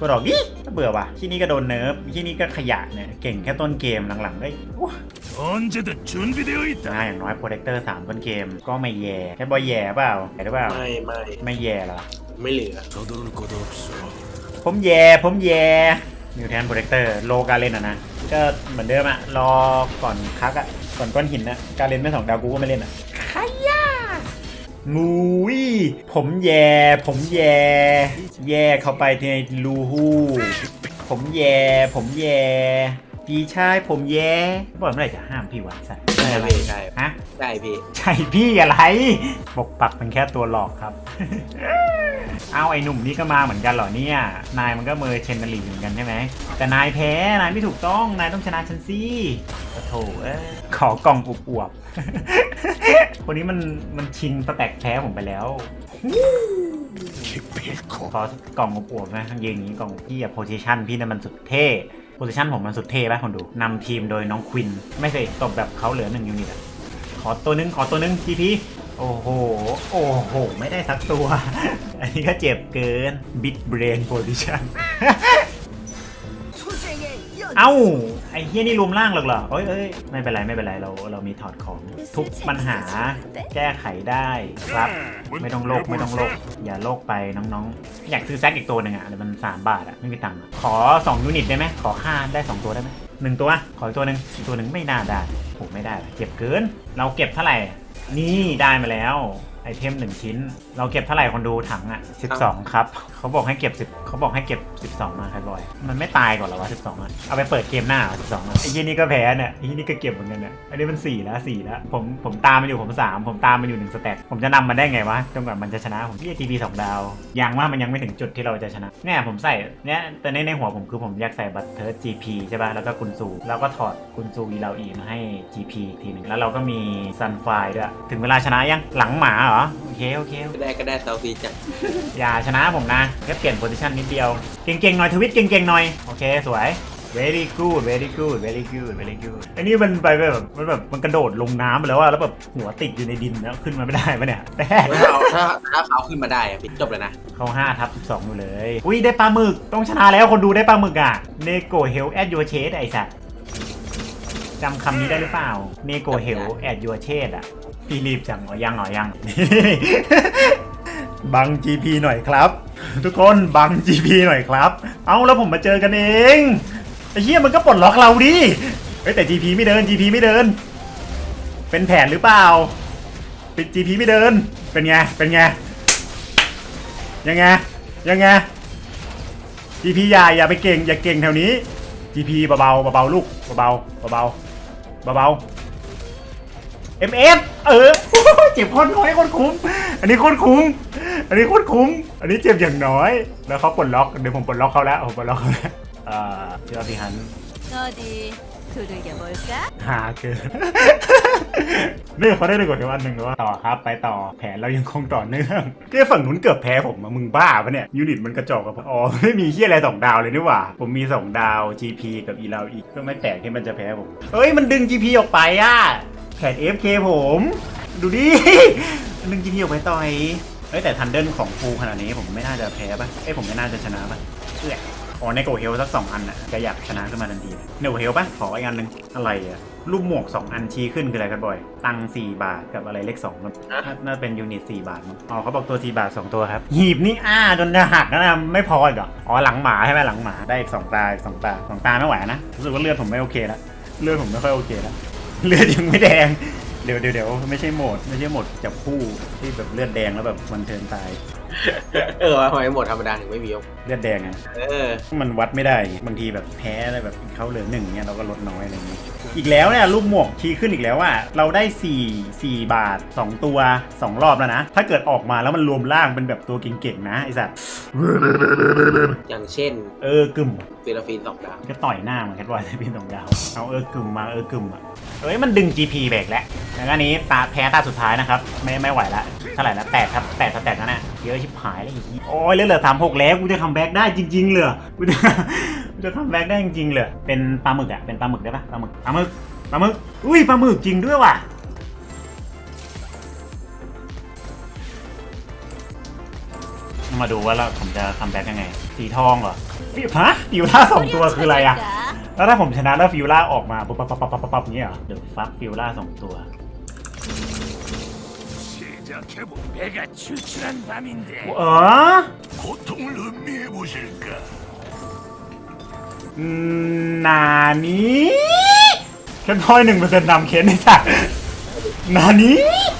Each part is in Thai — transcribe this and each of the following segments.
ก็ดออกดิเบื่อว่ะ ที่นี่ก็โดนเนิร์ฟที่นี่ก็ขยะเนี่ยเก่งแค่ต้นเกมหลังๆได้อ่าอย่างน้อยโปรเทคเตอร์สามต้นเกมก็ไม่แย่แค่บอยแย่เปล่าแย่หรือเปล่าไม่ไม่ไม่แย่หรอไม่เหลือผมแย่ผมแย่มิวแทนโปรเทคเตอร์โลกาเลนอะนะก็เหมือนเดิมอะรอก่อนคักอะก่อนก้อนหินนะกาเลนไม่สองดาวกูก็ไม่เล่นอะ งูยผมแย่ ผมแย่ แย่เข้าไปในรูหูผมแย่ ผมแย่ พี่ชายผมแย่บอกเมื่อไหร่จะห้ามพี่วะสัตว์ใช่พี่ใช่ฮะใช่พี่ใช่พี่อะไรปกปักมันแค่ตัวหลอกครับ เอาไอ้หนุ่มนี่ก็มาเหมือนกันเหรอเนี่ย นายมันก็เมอเชนนาลีเหมือนกันใช่ไหม แต่นายแพ้ นายไม่ถูกต้อง นายต้องชนะฉันสิโอ้โถเอ้ขอกล่องอวบคนนี้มันมันชิงตะแตกแพ้ผมไปแล้วขอกล่องอวบๆนะยืนอย่างนี้กล่องพี่อะโพซิชันพี่นั่นมันสุดเท่ โพซิชันผมมันสุดเท่ป่ะคนดูนำทีมโดยน้องควิน ไม่เคยตบแบบเขาเหลือหนึ่งยูนิตอะขอตัวหนึง ขอตัวหนึง GP โอ้โห โอ้โห ไม่ได้สักตัว อันนี้ก็เจ็บเกิน Big Brain Position เอ้า ไอ้เฮียนี่รวมร่างหรอกเหรอเอ้ยเอ้ยไม่เป็นไรไม่เป็นไรเราเรามีถอดของทุกปัญหาแก้ไขได้ครับ ไม่ต้องโลกไม่ต้องโลกอย่าโลกไปน้องๆ อยากซื้อแซกอีกตัวหนึ่งอะเดี๋ยวมัน3บาทอะไม่มีตังค์อะขอ2ยูนิตได้ไหมขอค่าได้ 2 ตัวได้ไหมหนึ่งตัวขออีกตัวหนึ่งอีกตัวหนึ่งไม่น่าได้โหไม่ได้เก็บเกิน เราเก็บเท่าไหร่นี่ได้มาแล้ว ไอเทมหนึ่งชิ้น เราเก็บเท่าไหร่คนดูถังอะ12 ครับ เขาบอกให้เก็บ 10เขาบอกให้เก็บ 12มาครับบอย มันไม่ตายก่อนเหรอวะ12อะเอาไปเปิดเกมหน้าเหรอ12อะไอ้ยี่นี่ก็แพ้เนี่ยไอ้ยี่นี่ก็เก็บเหมือนกันเนี่ยอันนี้มัน4แล้ว4แล้วผมผมตามมันอยู่ผม 3 ผมตามมันอยู่1สเตตผมจะนำมันได้ไงวะจนกว่ามันจะชนะผมที่ GP 2ดาวยังว่ามันยังไม่ถึงจุดที่เราจะชนะเนี่ยผมใส่เนี่ยแต่ในในหัวผมคือผมอยากใส่บัตเทิร์ GP ใช่ป่ะแล้วก็กุนซูแล้วก็ถอดกุนซูอีเราอีมาให้ GP อีกทีหนึ่งแล้วเราก็มีซันไฟด้วยถึงเวลาชนะยังหลังหมาเหรอโอเค โอเค ก็ได้ก็ได้เซาซีจัดอย่าชนะผมนะแค่เปลี่ยนโพซิชันนิดเดียว เก่งๆหน่อยทวิตเก่งๆหน่อย โอเค สวย very good very good very good very good อันนี้มันไปแบบมันแบบมันกระโดดลงน้ำไปแล้วอะแล้วแบบหัวติดอยู่ในดินแล้วขึ้นมาไม่ได้ปะเนี่ยแต่ถ้าเอาถ้าถ้าเขาขึ้นมาได้อะพี่จบเลยนะ เขา5ทับ12อยู่เลย อุ้ยได้ปลาหมึก ต้องชนะแล้วคนดูได้ปลาหมึกอะเนโกเฮลแอดยูเชสไอสัตว์จำคำนี้ได้หรือเปล่าเนโกเฮลแอดยูเชสอะ พี่รีบจังออยังออยังบัง GP หน่อยครับ ทุกคนบัง GP หน่อยครับ เอาแล้วผมมาเจอกันเองไอ้เหี้ยมันก็ปลดล็อกเราดิเฮ้ยแต่ GP ไม่เดิน GP ไม่เดิน เป็นแผนหรือเปล่าเป็น GP ไม่เดินเป็นไงเป็นไงยังไงยังไง GP อย่าอย่าไปเก่งอย่าเก่งแถวนี้ GP เบาๆเบาๆลูกเบาๆเบาๆเบาๆ MF เออ เจ็บโคนน้อยโคนคุ้ม อันนี้โคนคุ้ม อันนี้โคนคุ้ม อันนี้เจ็บอย่างน้อย แล้วเขาปลดล็อกเดี๋ยวผมปลดล็อกเขาแล้วผมปลดล็อกเขาแล้วเอ่อเจ้าพี่ฮัน 어디 두들겨 볼까? หาเกิน นี่เขาได้เลยกว่าวันหนึ่งว่าต่อครับไปต่อแผนเรายังคงต่อเนื่องเที่ฝั่งนู้นเกือบแพ้ผมอะมึงบ้าปะเนี่ยยูนิตมันกระจอกกับอ๋อไม่มีเฮียอะไรสองดาวเลยนี่หว่า ผมมีสองดาว GP กับอีลาวอีกก็ไม่แปลกที่มันจะแพ้ผมเฮ้ยมันดึง GP ออกไปอะ แผน FK ผม ดูดิมันดึง GP ออกไปต่อยเฮ้ยแต่ทันเดิลของฟูขนาดนี้ผมไม่น่าจะแพ้ปะเอ้ยผมไม่น่าจะชนะปะเอ้ยอ๋อในโกเฮลสักสองอันน่ะจะอยากชนะขึ้นมาทันทีในโกเฮลปะขออีกอันหนึ่งอะไรอะรูปหมวก 2 อันชี้ขึ้นคืออะไรกันบ่อย ตังค์4บาทกับอะไรเลข2มันฮะน่าน่าเป็นยูนิต 4 บาทมั้งอ๋อเขาบอกตัว 4 บาท 2 ตัวครับ หีบนี่อ้าจนจะหักแล้วนะไม่พออีกเหรออ๋อหลังหมาใช่ไหมหลังหมาได้อีก 2 ตาอีกสองตาสองตาไม่ไหวนะ รู้สึกว่าเลือดผมไม่โอเคแล้วเลือดผมไม่ค่อยโอเคแล้ว เลือดยังไม่แดง เดี๋ยวเดี๋ยวเดี๋ยวไม่ใช่โหมด ไม่ใช่โหมดจับคู่ที่แบบเลือดแดงแล้วแบบวันเทิร์นตาย เออทำไมหมดธรรมดาถึงไม่มียกเลือดแดงอะเออ มันวัดไม่ได้บางทีแบบแพ้อะไรแบบเขาเหลือหนึ่งเนี่ยเราก็ลดน้อยอะไรอย่างนี้ อีกแล้วเนี่ยลูกหมวกชี้ขึ้นอีกแล้วว่า เราได้ 4 4 บาท 2 ตัว 2 รอบแล้วนะ ถ้าเกิดออกมาแล้วมันรวมร่างเป็นแบบตัวเก่งๆนะไอ้สัสอย่างเช่นเออกึ่มเซราฟีนสองดาวก็ต่อยหน้าเหมือนแคทวายแต่พี่ตรงดาวเอาเออกึ่มมาเออกึ่มอะเอ้ยมันดึง GP แบกแล้วแล้วก็อันนี้ตาแพ้ตาสุดท้ายนะครับ ไม่ไม่ไหวละเท่าไหร่ละแปดครับแปดสแตทนั่นน่ะเยอะชิบหายแล้วอีกโอ้ยเหลือเหลือสามหกแล้วกูจะคัมแบ็กได้จริงๆเลยกูจะกู จะคัมแบ็กได้จริงๆเลยเป็นปลาหมึกอ่ะเป็นปลาหมึกได้ปะปลาหมึกปลาหมึกปลาหมึกอุ้ยปลาหมึกจริงด้วยว่ะ มาดูว่าเราผมจะคัมแบ็กยังไง สีทองเหรอฟิวฮะฟิวล่าสองตัวคืออะไรอะ แล้วถ้าผมชนะแล้วฟิวล่าออกมาปุ๊บปั๊บปั๊บปั๊บปั๊บปั๊บอย่างเงี้ยเหรอเดี๋ยวฟักฟิวล่าสองตัว 시작해보. 내가 출출한 밤인데 เออ 고통을 음미해 보실까? นานี้แค่น้อยหนึ่งเปอร์เซ็นต์นำเคสนไอ้สัสนานี้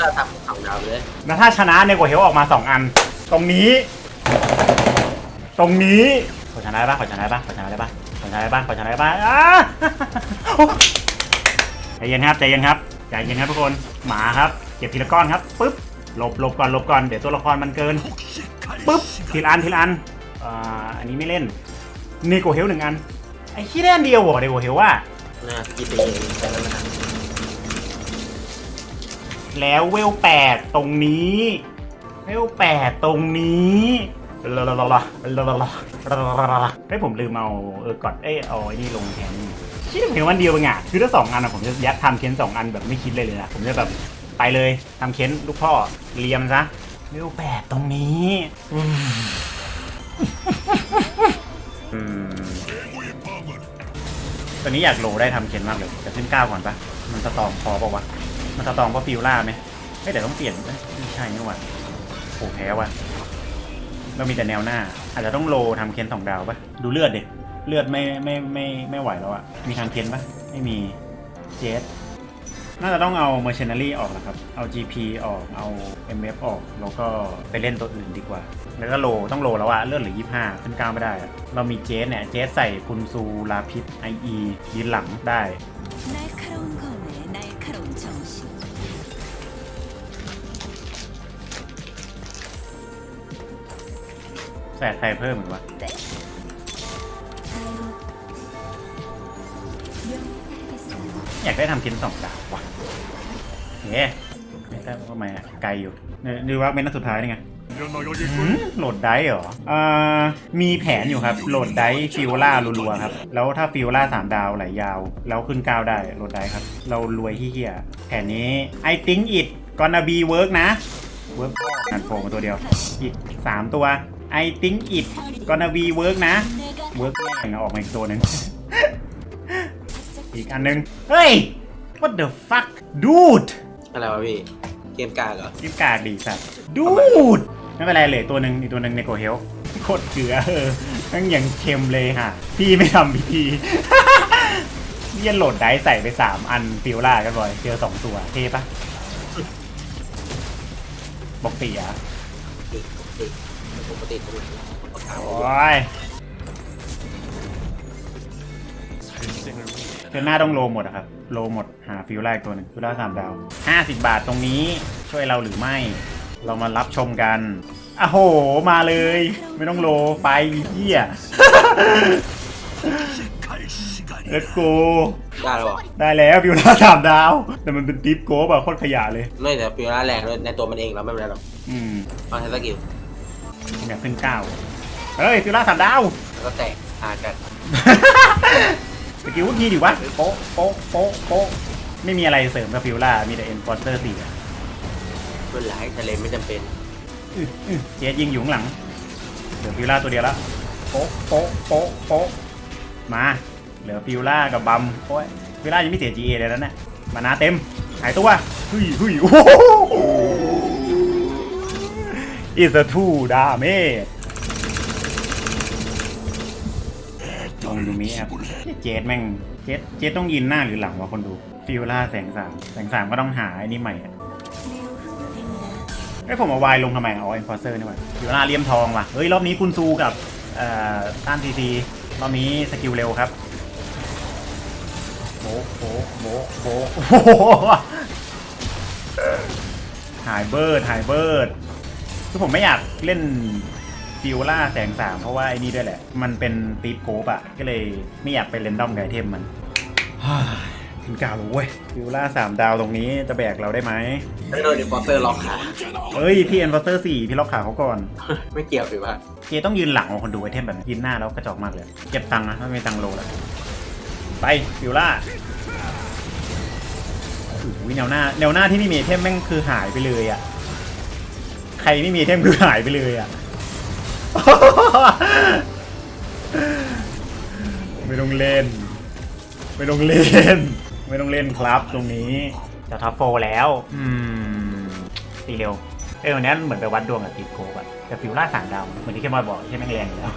จะทำสองดาวเลยนะถ้าชนะเนกว่าเฮลออกมาสองอัน ตรงนี้ ตรงนี้ขอชนะได้ปะขอชนะได้ปะขอชนะได้ปะขอชนะได้ปะขอชนะได้ปะอ้าใจเย็นครับใจเย็นครับใจเย็นครับทุกคนหมาครับเก็บทีละก้อนครับปึ๊บหลบหลบก่อนหลบก่อนเดี๋ยวตัวละครมันเกินปึ๊บทีละอันทีละอันอ่าอันนี้ไม่เล่นเนโกเฮลหนึ่งอัน อ้ขี้เล่นเดียวเหรอเนโกเฮลว่านะยิบไปเองแต่ละมันแล้วเวลแปดตรงนี้ เวลแปดตรงนี้ลาลาลาลาลาลาลาลาลาเฮ้ยผมลืมเอาเออกดเอ้ยเอาไอ้นี่ลงแทนคิดถึงวันเดียวเองอะคือถ้าสองอันอะผมจะยัดทำเค้นสองอันแบบไม่คิดเลยเลยนะผมจะแบบไปเลยทำเค้นลูกพ่อเลียมซะเวลแปดตรงนี้อืม ตอนนี้อยากโลได้ทำเค้นมากเลยจะขึ้นเก้าก่อนปะมันสตอมพอปะวะมันสตองเพราะฟิลล่าไหมเฮ้ยแต่ต้องเปลี่ยนไม่ใช่นี่หว่าโอ้แพ้ว่ะเรามีแต่แนวหน้า อาจจะต้องโลทำเค้นสองดาวปะดูเลือดเด็กเลือดไม่ไม่ไม่ไม่ไหวแล้วอะมีทางเค้นปะไม่มีเจส น่าจะต้องเอา Mercenary ออกนะครับ เอา GP ออก เอา MF ออก แล้วก็ไปเล่นตัวอื่นดีกว่า แล้วก็โลต้องโลแล้วอะเลื่อนเหลือ 25 ขึ้นก้าวไม่ได้ เรามีเจสเนี่ย เจสใส่คุณซูลาพิษ IE ยืนหลังได้แส่ใครเพิ่มหรือวะ อยากได้ทำกินสองดาวว่ะเฮ้ยไม่ทำไมอะไกลอยู่ดูว่าเป็นนัดสุดท้ายนี่ไงโหลดได้เหรอเอ่อมีแผนอยู่ครับ โหลดได้ฟิวล่ารัวๆครับ แล้วถ้าฟิวล่าสามดาวไหลยาว แล้วขึ้นก้าวได้ โหลดได้ครับ เรารวยที่เหี้ยแผนนี้ไอติ้งอิดกอนาบีเวิร์กนะ เวิร์กงานโผล่มาตัวเดียว อีกสามตัวไอติ้งอิดกอนาบีเวิร์กนะ เวิร์กแม่งออกมาอีกตัวหนึ่ง อีกอันหนึง เฮ้ย what the fuck dude อะไรวะพี่ เกมกากเหรอกิฟกาดดีสัตว์ดูดไม่เป็นไรเหลยตัวหนึ่งอีกตัวหนึ่งในโกเฮลโคตรเกลือเออทั้งอย่างเค็มเลยค่ะ พี่ไม่ทำพิธี เยี่ยนโหลดได้ใส่ไปสามอันฟิลล่ากันบ่อยเจอสองตัวเท่ปะบอกตีอะติดติดปกติตรงไหนเอาขาวโอ้ย เทิร์นหน้าต้องโลหมดอะครับ โลหมดหาฟิวแรกตัวหนึ่งฟิลแรกสามดาวห้าสิบบาทตรงนี้ช่วยเราหรือไม่ เรามารับชมกันอ้โห มาเลย ไม่ต้องโลไปเหี้ยเอ็กโกได้แล้วเหรอได้แล้วฟิวลาสามดาว แต่มันเป็นดิฟโก้แบบโคตรขยะเลยไม่แต่ฟิวลาแรงเลยในตัวมันเองเราไม่เป็นไรหรอกอืมเอาใช้สกิลอยากขึ้นเก้าเฮ้ยฟิวลาสามดาวแล้วก็แตกอากัน กิลทีดิวะโป๊ะโป๊ะโป๊ะโป๊ะไม่มีอะไรเสริมกับฟิวล่ามีแต่เอ็นฟอร์เตอร์สี่อะเป็นไรทะเลไม่จำเป็นอื้ออื้อเจสยิงอยู่ข้างหลังเหลือฟิวล่าตัวเดียวแล้วโป๊ะโป๊ะโป๊ะโป๊ะมา เหลือฟิวล่ากับบัมโอ้ยฟิวล่ายังไม่เสีย GA เลยแล้วเนี่ยมานาเต็มหายตัวเฮ้ยเฮ้ยโอ้โห is a two damage ลองดูมิครับ เจสแม่งเจสเจสต้องยินหน้าหรือหลังวะคนดูฟิวล่าแสงสามแสงสามก็ต้องหาไอ้นี่ใหม่อะไอ้ยผมเอาวายลงทำไมอ๋อเอ็นฟอร์เซอร์นี่หว่าฟิวล่าเลี่ยมทองว่ะเฮ้ยรอบนี้คุณซูกับเอ่อต้านทีทีรอบนี้สกิลเร็วครับโบะโบะโบะโบะโอ้โหหายเบิร์ดหายเบิร์ดคือผมไม่อยากเล่น ฟิวล่าแสงสามเพราะว่าไอ้นี่ด้วยแหละ มันเป็นตีฟโกบอะก็เลยไม่อยากไปเล่นด้อมไกบไอเทมมันฮ่าถึงกาวแล้วเว้ยฟิวล่าสามดาวตรงนี้จะแบกเราได้ไหมแล้วโดนดิฟอสเตอร์ล็อกขาเอ้ยพี่เอ็นฟอสเตอร์สี่พี่ล็อกขาเขาก่อน ไม่เกี่ยวหรือว่าเจต้องยืนหลังของคนดูไอเทมแบบนี้ยืนหน้าแล้วกระจอกมากเลย เก็บตังค์นะไม่มีตังค์โลแล้ว ไปฟิวล่าโอ้โหแนวหน้าแนวหน้าที่ไม่มีไอเทมแม่งคือหายไปเลยอะใครไม่มีไอเทมคือหายไปเลยอะ ไม่ต้องเล่น ไม่ต้องเล่น ไม่ต้องเล่นครับตรงนี้จะท็อปโฟร์แล้ว อืมตีเร็ว เออวันนี้เหมือนไปวัดดวงกับตีโกบอะแต่ฟิวล่าสามดาว เหมือนที่แค่บอยบอกใช่ไหมงแรงอยู่แล้ว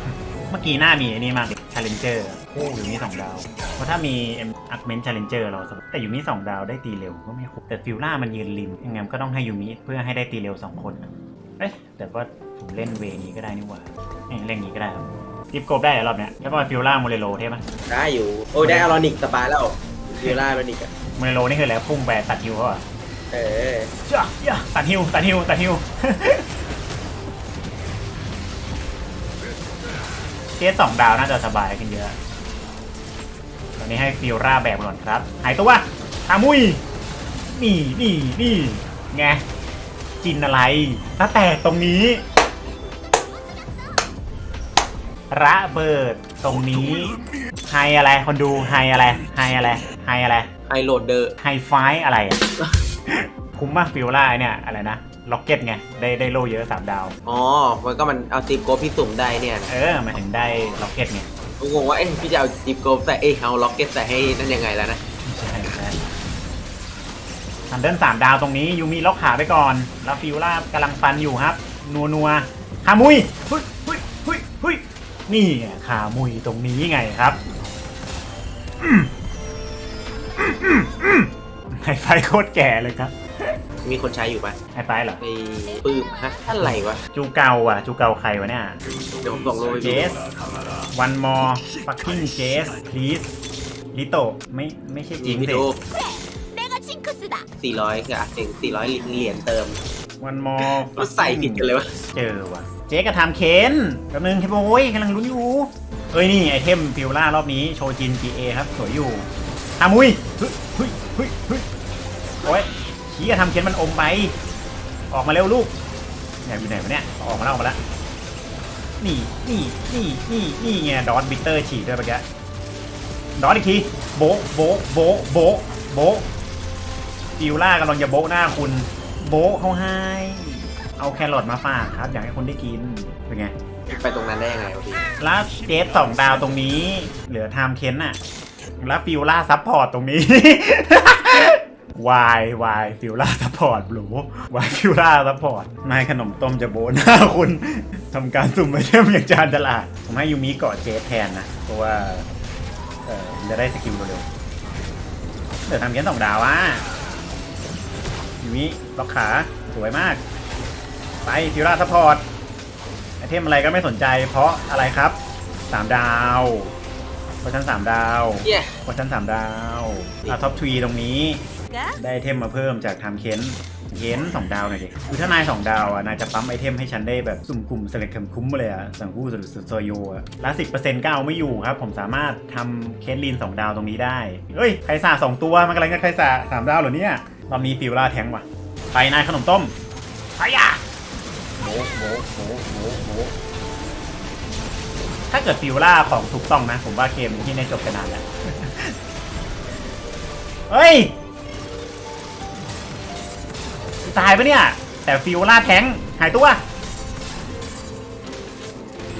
เมื่อกี้หน้ามีไอ้นี่มากชาเลนเจอร์โอ้อยู่นี่สองดาว เพราะถ้ามีเอ็มอักเมนชาเลนเจอร์เราสบายแต่อยู่นี่สองดาวได้ตีเร็วก็ไม่คุ้มแต่ฟิวล่ามันยืนริมยังไงมันก็ต้องให้ยูมิเพื่อให้ได้ตีเร็วสองคนอะ เอ้ยแต่ว่าผมเล่นเวนี้ก็ได้นี่หว่าเอ้ยเล่นนี้ก็ได้ครับทิปโกบได้เหรอรอบเนี้ยแล้วก็ฟิวล่าโมเรโลเท่ปะได้อยู่ โอ้ยได้อารอนิกสบายแล้ววิลล่าอารอนิกอะโมเรโลนี่คืออะไรพุ่งไปตัดฮิวเขาเหรอะเออ จ้าย่าตัดฮิวตัดฮิวตัดฮิวเคสสองดาวน่าจะสบายขึ้นเยอะ ตอนนี้ให้ฟิลร่าแบกก่อนครับ หายตัวอามุย นี่นี่นี่ไง กินอะไรถ้าแตกตรงนี้ ระเบิดตรงนี้ไฮอะไรคนดูไฮอะไรไฮอะไรไฮอะไรไฮโหลดเดอร์ไฮไฟอะไรอะ คุ้มมากฟิลล่าเนี่ยอะไรนะล็อกเก็ตไงได้ได้โลเยอะสามดาว อ๋อ มันก็มันเอาจิบโกบพี่สุ่มได้เนี่ยนะเออหมายถึงได้ล็อกเก็ตไง กูงงว่าเอ้ยพี่จะเอาจิบโกบใส่เอ้ยเอาล็อกเก็ตใส่ให้นั่นยังไงแล้วนะไม่ใช่ไม่ใช่ ทันเดินสามดาวตรงนี้ยูมีล็อกขาไปก่อน แล้วฟิลล่ากำลังฟันอยู่ครับ นัวนัวขามุยหุยหุยหุยหุยนี่ไงขามุยตรงนี้ไงครับอืมอืมอืมอืมไฮไฟโคตรแก่เลยครับ มีคนใช้อยู่ปะไฮไฟเหรอในปื้มฮะอะไรวะ จูเกาอะ จูเกาใครวะเนี่ย เดี๋ยวผมส่งลงไปเจดูส one more fucking Jess please ลิโตไม่ไม่ใช่จริงวิสิ 400อะถึง400เหรียญเติมวันมอก็ใส่ผิดกันเลยวะเจอว่ะ เจ๊กระทำเคนแป๊บนึงเทปโอ้ยกำลังลุ้นอยู่ เอ้ยนี่ไอเทมฟิลล่ารอบนี้โชจิน GA ครับ สวยอยู่ทามุยเฮ้ยเฮ้ยเฮ้ยเฮ้ยโอ้ยขี้กระทำเคนมันอมไป ออกมาเร็วลูกเนี่ยอยู่ไหนวะเนี่ยออกมาแล้วออกมาแล้วนี่นี่นี่นี่นี่ไงดอทบิตเตอร์ฉีดด้วยเมื่อกี้ดอทอีกทีโบะโบะโบะโบะโบะ ฟิลล่ากำลังจะโบะหน้าคุณ โบะเขาให้ เอาแครอทมาฝากครับ อยากให้คนได้กิน เป็นไงไปตรงนั้นได้ยังไงวะพี่แล้วเจฟสองดาวตรงนี้ เหลือไทม์เคนน่ะแล้วฟิลล่าซัพพอร์ตตรงนี้ วายวายฟิลล่าซัพพอร์ตหรูวายฟิลล่าซัพพอร์ตนายขนมต้มจะโบนหน้าคุณทำการสุ่มไอเทมอย่างจานตลาด ผมให้ยูมิเกาะเจฟแทนนะ เพราะว่า เออมันจะได้สกิลเร็วๆเหลือไทม์เคนสองดาวอะ ยูมิล็อกขาสวยมาก ไปฟิลล่าซัพพอร์ตไอเทมอะไรก็ไม่สนใจ เพราะอะไรครับสามดาวเพราะชั้นสามดาวเย้เพราะชั้นสามดาวอะท็อปทวีตรงนี้가ได้ไอเทมมาเพิ่มจากทำเค้นเค้นสองดาวหน่อยดิคือถ้านายสองดาวอะนายจะปั๊มไอเทมให้ฉันได้แบบสุ่มกลุ่มเสล็กคุ้มๆเลยอะสั่งคู่สุดสุดโซโยอะแล้วสิบเปอร์เซ็นต์ก็เอาไม่อยู่ครับ ผมสามารถทำเคสลีนสองดาวตรงนี้ได้ เฮ้ย ไคซ่าสองตัว มันกำลังจะไคซ่าสามดาวเหรอเนี่ย รอบนี้ฟิวล่าแทงว่ะไปนายขนมต้มไปอะโบะโบะโบะโบะโบะถ้าเกิดฟิวล่าของถูกต้องนะ ผมว่าเกมที่ในจบไปนานแล้ว เฮ้ย ตายปะเนี่ย แต่ฟิวล่าแทงค์หายตัว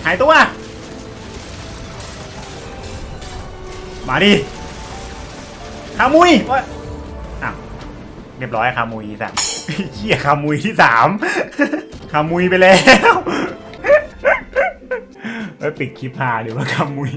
หายตัว มาดิคามุยว่าอ้าว เรียบร้อยคามุยสัตว์เหี้ยคามุยที่สามคามุยไปแล้วไปปิดคลิปพาดีว่าคามุย